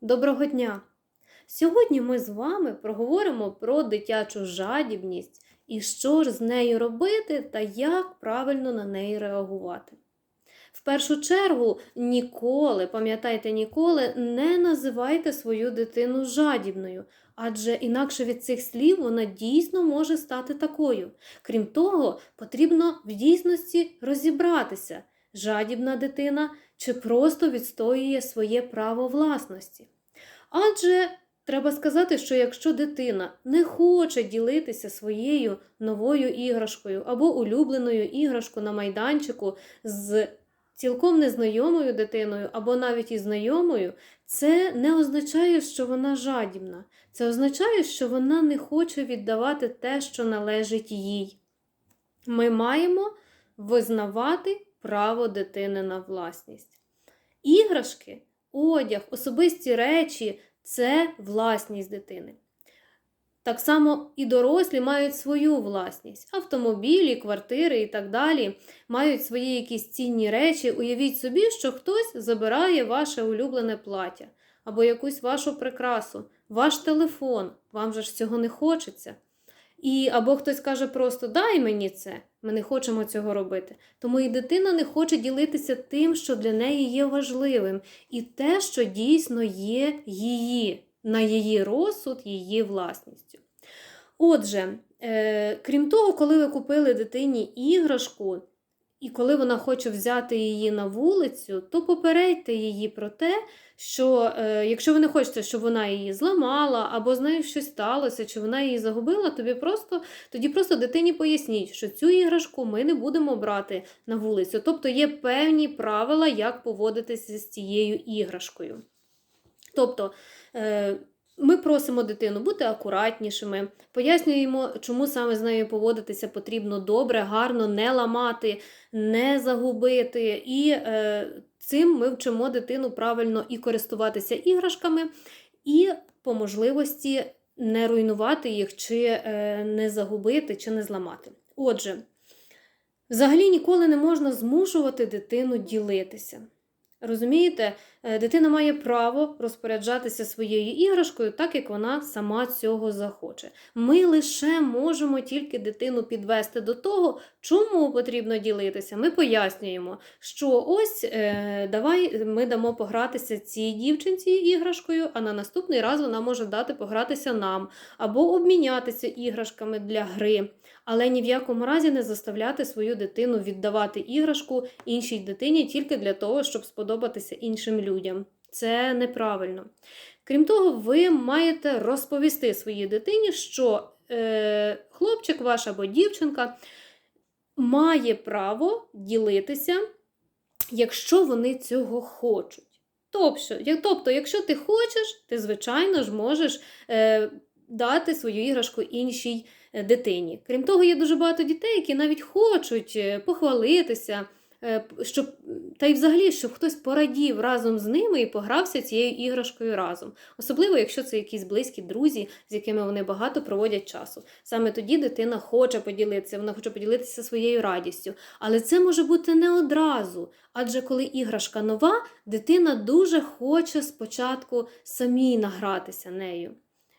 Доброго дня! Сьогодні ми з вами проговоримо про дитячу жадібність і що ж з нею робити та як правильно на неї реагувати. В першу чергу, ніколи, пам'ятайте, ніколи не називайте свою дитину жадібною, адже інакше від цих слів вона дійсно може стати такою. Крім того, потрібно в дійсності розібратися, жадібна дитина чи просто відстоює своє право власності. Адже треба сказати, що якщо дитина не хоче ділитися своєю новою іграшкою або улюбленою іграшкою на майданчику з цілком незнайомою дитиною або навіть і знайомою, це не означає, що вона жадібна. Це означає, що вона не хоче віддавати те, що належить їй. Ми маємо визнавати право дитини на власність. Іграшки, одяг, особисті речі це власність дитини. Так само і дорослі мають свою власність. Автомобілі, квартири і так далі мають свої якісь цінні речі. Уявіть собі, що хтось забирає ваше улюблене плаття або якусь вашу прикрасу, ваш телефон. Вам же ж цього не хочеться. І або хтось каже просто дай мені це, ми не хочемо цього робити. Тому і дитина не хоче ділитися тим, що для неї є важливим, і те, що дійсно є її, на її розсуд, її власністю. Отже, е, крім того, коли ви купили дитині іграшку, і коли вона хоче взяти її на вулицю, то попередьте її про те, що е, якщо ви не хочете, щоб вона її зламала, або з нею щось сталося, чи вона її загубила, тобі просто, тоді просто дитині поясніть, що цю іграшку ми не будемо брати на вулицю. Тобто є певні правила, як поводитися з цією іграшкою. Тобто, е, ми просимо дитину бути акуратнішими, пояснюємо, чому саме з нею поводитися потрібно добре, гарно, не ламати, не загубити. І е, цим ми вчимо дитину правильно і користуватися іграшками, і по можливості не руйнувати їх, чи е, не загубити, чи не зламати. Отже, взагалі ніколи не можна змушувати дитину ділитися. Розумієте, Е, дитина має право розпоряджатися своєю іграшкою, так як вона сама цього захоче. Ми лише можемо тільки дитину підвести до того, чому потрібно ділитися. Ми пояснюємо, що ось е, давай ми дамо погратися цій дівчинці іграшкою, а на наступний раз вона може дати погратися нам або обмінятися іграшками для гри. Але ні в якому разі не заставляти свою дитину віддавати іграшку іншій дитині тільки для того, щоб сподобатися іншим людям. Це неправильно. Крім того, ви маєте розповісти своїй дитині, що е, хлопчик ваш або дівчинка має право ділитися, якщо вони цього хочуть. Тобто, тобто якщо ти хочеш, ти, звичайно ж, можеш е, дати свою іграшку іншій дитині. Крім того, є дуже багато дітей, які навіть хочуть е, похвалитися. Е, щоб та й взагалі, щоб хтось порадів разом з ними і погрався цією іграшкою разом. Особливо, якщо це якісь близькі друзі, з якими вони багато проводять часу. Саме тоді дитина хоче поділитися, вона хоче поділитися своєю радістю. Але це може бути не одразу. Адже коли іграшка нова, дитина дуже хоче спочатку самій награтися нею.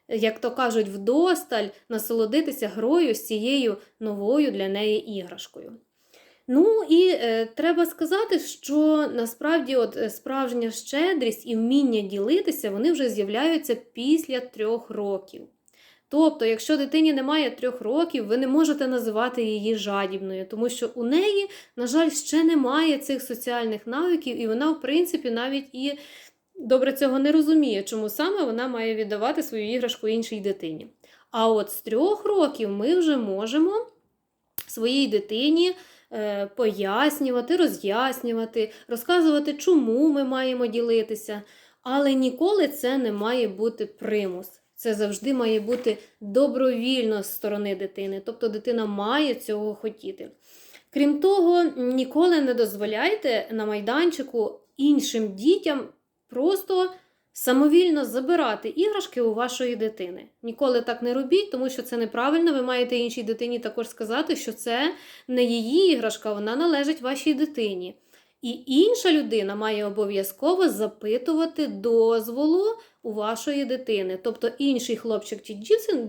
Як то кажуть, вдосталь насолодитися грою з цією новою для неї іграшкою. Ну і е, треба сказати, що насправді от е, справжня щедрість і вміння ділитися вони вже з'являються після трьох років. Тобто, якщо дитині немає трьох років, ви не можете називати її жадібною, тому що у неї, на жаль, ще немає цих соціальних навиків, і вона, в принципі, навіть і добре цього не розуміє, чому саме вона має віддавати свою іграшку іншій дитині. А от з трьох років ми вже можемо своїй дитині. Е, пояснювати, роз'яснювати, розказувати, чому ми маємо ділитися. Але ніколи це не має бути примус. Це завжди має бути добровільно з сторони дитини. Тобто дитина має цього хотіти. Крім того, ніколи не дозволяйте на майданчику іншим дітям просто самовільно забирати іграшки у вашої дитини. Ніколи так не робіть, тому що це неправильно. Ви маєте іншій дитині також сказати, що це не її іграшка, вона належить вашій дитині. І інша людина має обов'язково запитувати дозволу у вашої дитини. Тобто інший хлопчик чи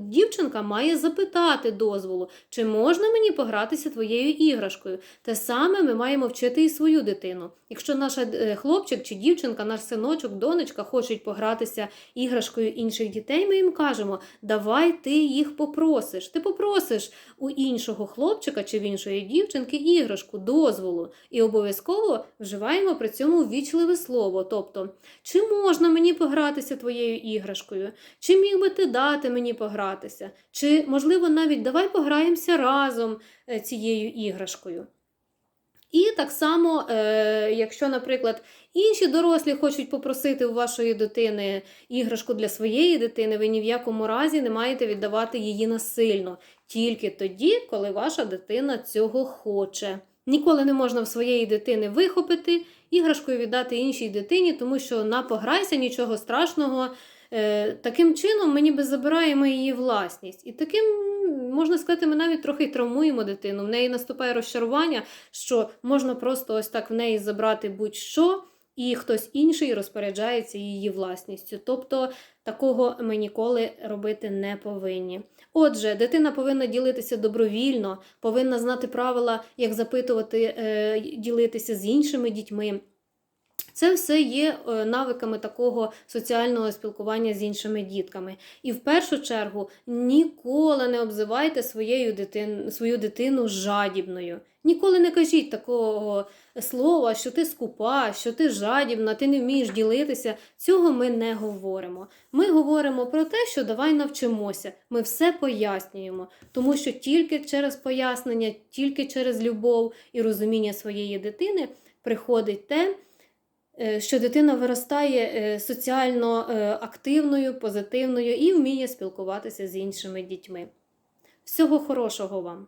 дівчинка має запитати дозволу, чи можна мені погратися твоєю іграшкою. Те саме ми маємо вчити і свою дитину. Якщо наш е, хлопчик чи дівчинка, наш синочок, донечка хочуть погратися іграшкою інших дітей, ми їм кажемо: давай ти їх попросиш. Ти попросиш у іншого хлопчика чи в іншої дівчинки іграшку, дозволу. І обов'язково вживаємо при цьому ввічливе слово. Тобто, чи можна мені погратися твоєю іграшкою? Чи міг би ти дати мені погратися? Чи, можливо, навіть давай пограємося разом е, цією іграшкою? І так само, е, якщо, наприклад, інші дорослі хочуть попросити у вашої дитини іграшку для своєї дитини, ви ні в якому разі не маєте віддавати її насильно, тільки тоді, коли ваша дитина цього хоче. Ніколи не можна в своєї дитини вихопити, іграшкою віддати іншій дитині, тому що на пограйся нічого страшного. Е, Таким чином ми ніби забираємо її власність. І таким, можна сказати, ми навіть трохи травмуємо дитину. В неї наступає розчарування, що можна просто ось так в неї забрати будь-що, і хтось інший розпоряджається її власністю. Тобто такого ми ніколи робити не повинні. Отже, дитина повинна ділитися добровільно, повинна знати правила, як запитувати, е, ділитися з іншими дітьми. Це все є е, навиками такого соціального спілкування з іншими дітками. І в першу чергу ніколи не обзивайте своєю дитин, свою дитину жадібною. Ніколи не кажіть такого слова, що ти скупа, що ти жадібна, ти не вмієш ділитися. Цього ми не говоримо. Ми говоримо про те, що давай навчимося. Ми все пояснюємо, тому що тільки через пояснення, тільки через любов і розуміння своєї дитини приходить те. Е, Що дитина виростає е, соціально е, активною, позитивною і вміє спілкуватися з іншими дітьми. Всього хорошого вам!